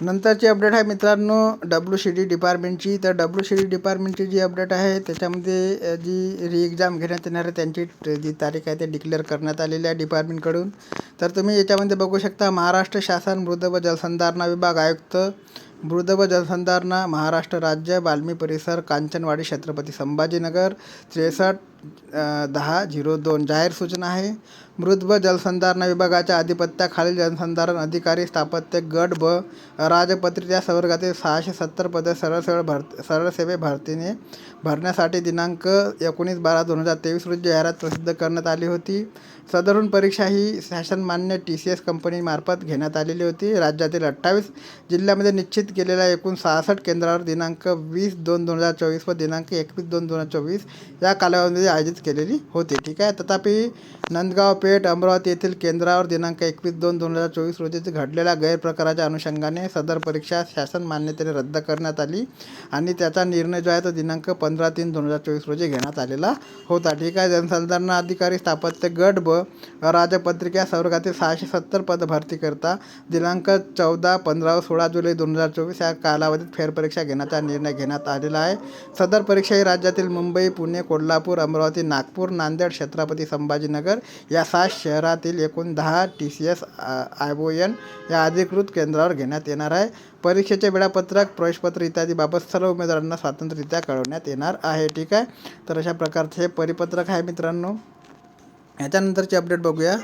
नंतरची अपडेट आहे मित्रांनो डब्ल्यू सी डी डिपार्टमेंटची तर डब्ल्यू सी डी डिपार्टमेंटची जी अपडेट आहे त्याच्यामध्ये जी री एक्झाम घेण्यात येणार आहे त्यांची जी तारीख आहे ते डिक्लेअर करण्यात आलेली आहे डिपार्टमेंटकडून तर तुम्ही याच्यामध्ये बघू शकता महाराष्ट्र शासन मृद व जलसंधारणा विभाग आयुक्त मृद व जलसंधारणा महाराष्ट्र राज्य बाल्मी परिसर कांचनवाडी छत्रपती संभाजीनगर त्रेसष्ट दहा झिरो दोन. जाहीर सूचना आहे. मृद जलसंधारण विभागाच्या अधिपत्याखालील जलसंधारण अधिकारी स्थापत्य गट ब राजपत्रित या संवर्गातील सहाशे सत्तर पदे सरळ सरळ भर सरळसेवे भरतीने भरण्यासाठी दिनांक एकोणीस बारा दोन हजार तेवीस रोजी जाहिरात प्रसिद्ध करण्यात आली होती. सदरून परीक्षा ही शासनमान्य टी सी एस कंपनीमार्फत घेण्यात आलेली होती. राज्यातील अठ्ठावीस जिल्ह्यामध्ये निश्चित केलेल्या एकूण सहासष्ट केंद्रावर दिनांक वीस दोन दोन हजार चोवीस व दिनांक एकवीस दोन दोन हजार चोवीस या कालावधीमध्ये आयोजित केलेली होती. ठीक आहे. तथापि नंदगाव पेठ अमरावती येथील केंद्रावर दिनांक एकवीस दोन दोन हजार चोवीस रोजी घडलेल्या गैरप्रकाराच्या अनुषंगाने सदर परीक्षा शासन मान्यतेने रद्द करण्यात आली आणि त्याचा निर्णय जो आहे तो दिनांक पंधरा तीन दोन हजार चोवीस रोजी घेण्यात आलेला होता. ठीक आहे जनसंधारणा अधिकारी स्थापत्य गट ब राजपत्रिका संवर्गातील सहाशे सत्तर पद भरतीकरता दिनांक चौदा पंधरा व सोळा जुलै दोन हजार चोवीस या कालावधीत फेरपरीक्षा घेण्याचा निर्णय घेण्यात आलेला आहे. सदर परीक्षा ही राज्यातील मुंबई पुणे कोल्हापूर अमरावती नागपूर नांदेड छत्रपती संभाजीनगर या सात शहरातील एकूण दहा T C S I O N या अधिकृत केंद्रावर घेण्यात येणार आहे. परीक्षेचे वेळापत्रक प्रवेशपत्र इत्यादीबाबत सर्व उमेदवारांना स्वातंत्र्यरित्या कळवण्यात येणार आहे. ठीक आहे? तर अशा प्रकारचे हे परिपत्रक आहे मित्रांनो. याच्यानंतरची अपडेट बघूया.